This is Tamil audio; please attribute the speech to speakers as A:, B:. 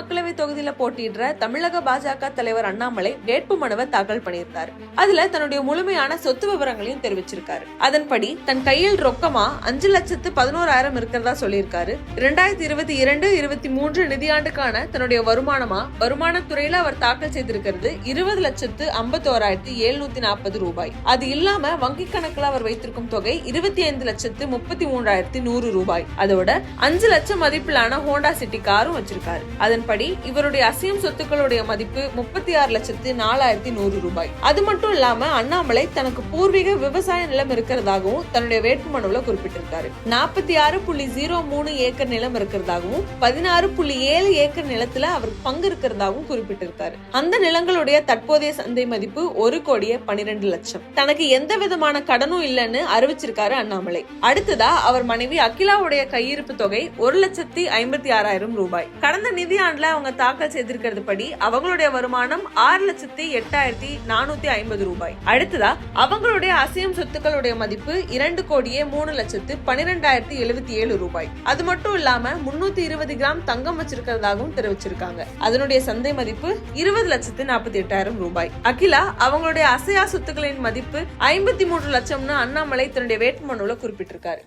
A: மக்களவை தொகுதியில போட்டியிடுற தமிழக பாஜக தலைவர் அண்ணாமலை வேட்பு மனுவை தாக்கல் பண்ணியிருந்தார். அதுல தன்னுடைய முழுமையான சொத்து விவரங்களையும் தெரிவிச்சிருக்காரு. அதன்படி தன் கையில் ரொக்கமா அஞ்சு லட்சத்து பதினோராயிரம் இருக்கிறதா சொல்லியிருக்காரு. இரண்டாயிரத்தி இருபத்தி இரண்டு இருபத்தி மூன்று நிதியாண்டுக்கான தன்னுடைய வருமானமா வருமானத்துறையில அவர் தாக்கல் செய்திருக்கிறது இருபது லட்சத்து ஐம்பத்தோராயிரத்தி எழுநூத்தி நாற்பது ரூபாய். அது இல்லாம வங்கி கணக்குல அவர் வைத்திருக்கும் தொகை இருபத்தி ஐந்து லட்சத்து முப்பத்தி மூன்றாயிரத்தி நூறு ரூபாய். அதோட அஞ்சு லட்சம் மதிப்பிலான ஹோண்டா சிட்டி காரும் வச்சிருக்காரு. அதன்படி இவருடைய அசையும் சொத்துக்களுடைய மதிப்பு முப்பத்தி ஆறு லட்சத்து நாலாயிரத்தி நூறு ரூபாய். அது மட்டும் இல்லாம அண்ணாமலை தனக்கு பூர்வீக விவசாய நிலம் இருக்கிறதாகவும் தன்னுடைய வேட்புமனுல குறிப்பிட்டிருக்காரு. நாற்பத்தி ஆறு புள்ளி ஜீரோ மூணு ஏக்கர் நிலம் இருக்கிறதாகவும் பதினாறு புள்ளி ஏழு ஏக்கர் நிலத்துல அவர் பங்கு இருக்கிறதாகவும் குறிப்பிட்டிருக்காரு. அந்த நிலங்களுடைய தற்போதைய சந்தை மதிப்பு ஒரு கோடியே பனிரெண்டு லட்சம். தனக்கு எந்த விதமான கடனும் இல்லைன்னு அறிவிச்சிருக்காரு அண்ணாமலை. அடுத்ததா அவர் மனைவி அகிலாவுடைய கையிருப்பு தொகை ஒரு லட்சத்தி ஐம்பத்தி ஆறாயிரம் ரூபாய். கடந்த நிதியாண்டுல அவங்க தாக்கல் செய்திருக்கிறது படி அவங்களுடைய வருமானம் ஆறு லட்சத்தி எட்டாயிரத்தி நானூத்தி ஐம்பது ரூபாய். அடுத்ததா அவங்களுடைய அசையும் சொத்துக்களுடைய மதிப்பு இரண்டு கோடியே மூணு லட்சத்து பனிரெண்டாயிரத்தி எழுபத்தி ஏழு ரூபாய். அது மட்டும் இல்லாம முன்னூத்தி இருபது கிராம் தங்கம் வச்சிருக்கிறதாகவும் தெரிவிச்சிருக்காங்க. அதனுடைய சந்தை மதிப்பு இருபது லட்சத்து நாற்பத்தி எட்டாயிரம் ரூபாய். அகிலா அவங்களுடைய அசையா சொத்துக்களின் மதிப்பு ஐம்பத்தி மூன்று லட்சம்னு அண்ணாமலை தன்னுடைய வேட்புமனுல குறிப்பிட்டிருக்காரு.